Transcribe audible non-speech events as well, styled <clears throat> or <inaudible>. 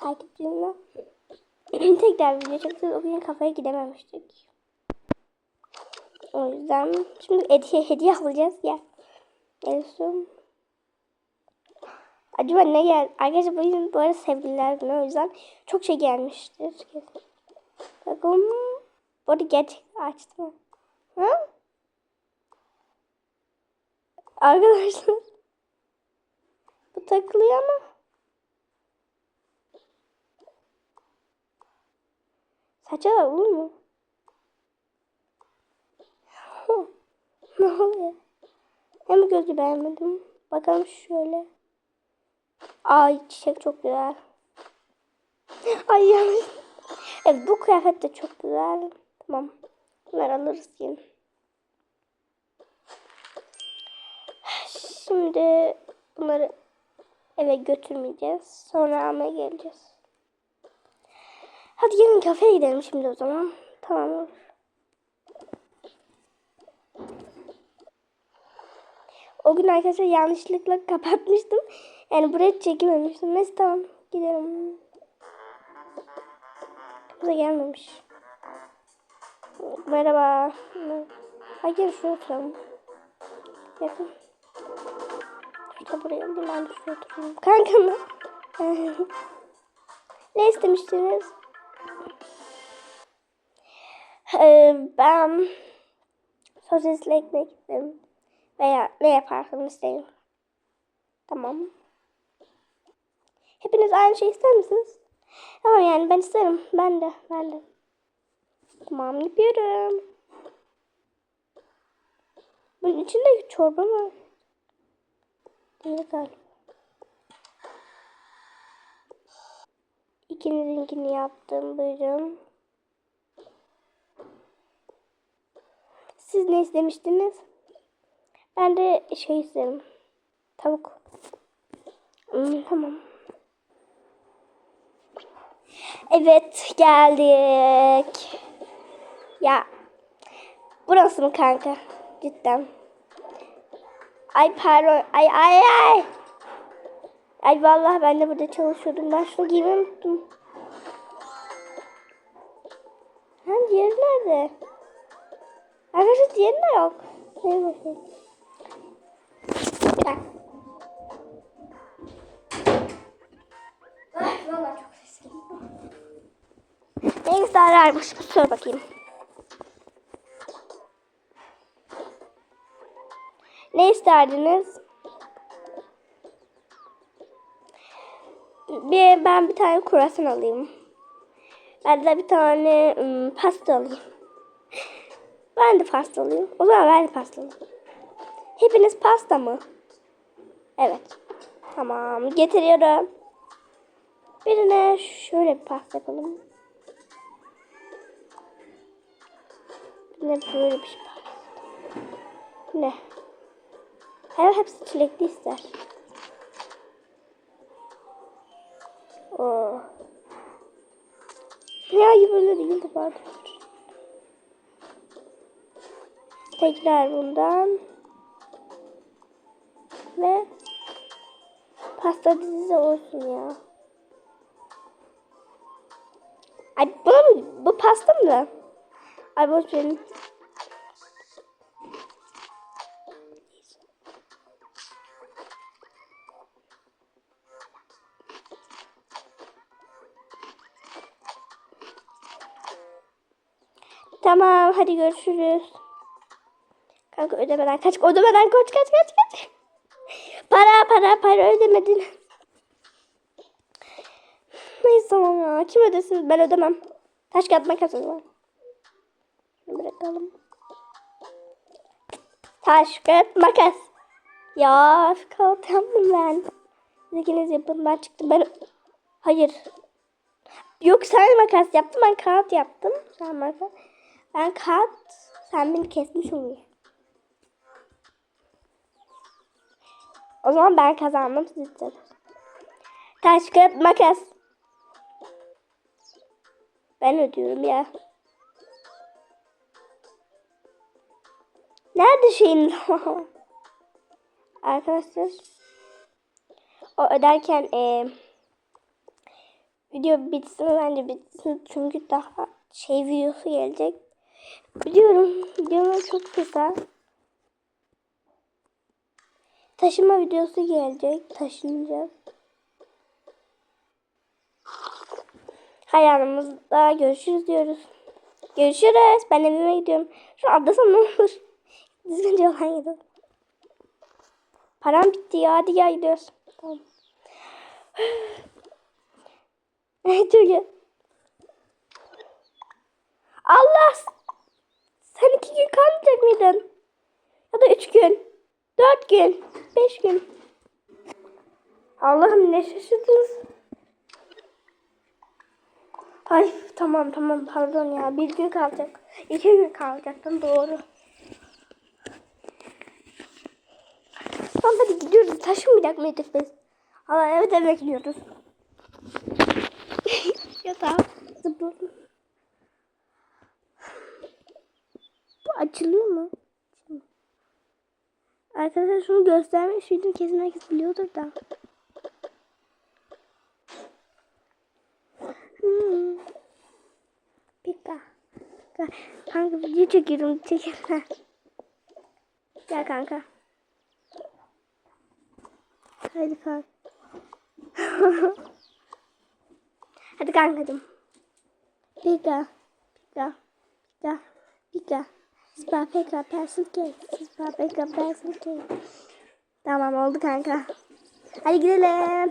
takipçimle. <clears throat> Tekrar video çekeceğiz. O gün kafaya gidememiştik. O yüzden şimdi hediye, hediye alacağız ya. Gelsin. Acaba ne gel? Arkadaşlar bugün böyle sevgililer günü o yüzden çok şey gelmiştir. Bakın. Bu arada geç açtım. Hı? Arkadaşlar. Bu takılıyor ama. Saça da olur mu? ne oluyor? Hem gözü beğenmedim. Bakalım şöyle. Ay çiçek çok güzel. Ay yanlış. Evet bu kıyafet de çok güzel. Tamam. Bunları alırız yine. Şimdi bunları eve götürmeyeceğiz. Sonra almaya geleceğiz. Hadi gelin kafeye gidelim şimdi o zaman. Tamam. O gün arkadaşlar yanlışlıkla <laughs> kapatmıştım. Yani buraya çekememiştim. Neyse tamam gidelim. Bize gelmemiş. Merhaba. Hadi gelin şuraya oturalım. Yakın. İşte buraya alayım ben de. Kanka mı? <laughs> ne istemiştiniz? Ben sosisli ekmek isterim. Veya ne yaparsanız isteyin. Tamam. Hepiniz aynı şey ister misiniz? Tamam yani ben isterim. Ben de. Ben de. Tamam yapıyorum. Bunun içinde çorba mı? Değil galiba. İkinizinkini yaptım. Buyurun. Siz ne istemiştiniz? Ben de şey isterim. Tavuk. Hmm, tamam. Evet geldik. Ya burası mı kanka? Cidden. Ay pardon. Ay ay ay. Ay vallahi ben de burada çalışıyordum. Ben şunu giymeyi unuttum. Ha diğeri nerede? Arkadaşlar diğeri de yok. Neye bakayım? Bir dakika. Ay ararmış. Sor bakayım. Ne isterdiniz? Bir, ben bir tane kurasan alayım. Ben de bir tane ım, pasta alayım. Ben de pasta alayım. O zaman ben de pasta alayım. Hepiniz pasta mı? Evet. Tamam. Getiriyorum. Birine şöyle bir pasta yapalım. Birine böyle bir şey pasta. Ne? Her hepsi çilekli ister. Oo. Hayır böyle değildi pardon. Tekrar bundan. Ve pasta dizisi olsun ya. Ay bu? Bu pasta mı? Ay boş verin. Tamam hadi görüşürüz. Kanka ödemeden kaç ödemeden kaç kaç kaç kaç. Para para para ödemedin. Neyse ya. Kim ödesin? Ben ödemem. Taş kağıt makas. Şunu bırakalım. Taş kağıt makas. Ya yaptım ben. İkiniz yapın ben çıktım. Ben... Hayır. Yok sen makas yaptın ben kağıt yaptım. Sen makas. Ben kağıt sen beni kesmiş oluyor. O zaman ben kazandım siz istediniz. Taş kağıt makas. Ben ödüyorum ya. Nerede şeyin? <laughs> Arkadaşlar. O öderken e, Video bitsin bence bitsin çünkü daha şey videosu gelecek. Biliyorum videolar çok kısa. Taşıma videosu gelecek. Taşınacağız. Hayalımızda görüşürüz diyoruz. Görüşürüz. Ben evime gidiyorum. Şu atlasam ne olur? <laughs> Düzgünce olan gidelim. Param bitti ya. Hadi gel gidiyoruz. Tamam. <laughs> Çok. Allah! İki gün kalmayacak mıydın? Ya da üç gün. Dört gün. Beş gün. Allah'ım ne şaşırdınız. Ay tamam tamam pardon ya. Bir gün kalacak. İki gün kalacaktım doğru. Tamam hadi gidiyoruz. Taşınmayacak mıydık biz? Allah evde bekliyoruz. <laughs> ya tamam. Bu açılıyor mu? Arkadaşlar şunu göstermek istedim. Kesin herkes biliyordur da. Hmm. Pika. Pika. Kanka video çekiyorum. Çekelim. Gel kanka. Hadi kanka. <laughs> Hadi kankacığım. Pika. Pika. Pika. Pika. Spa pika pencil cake. Spa pika pencil cake. Tamam oldu kanka. Hadi gidelim.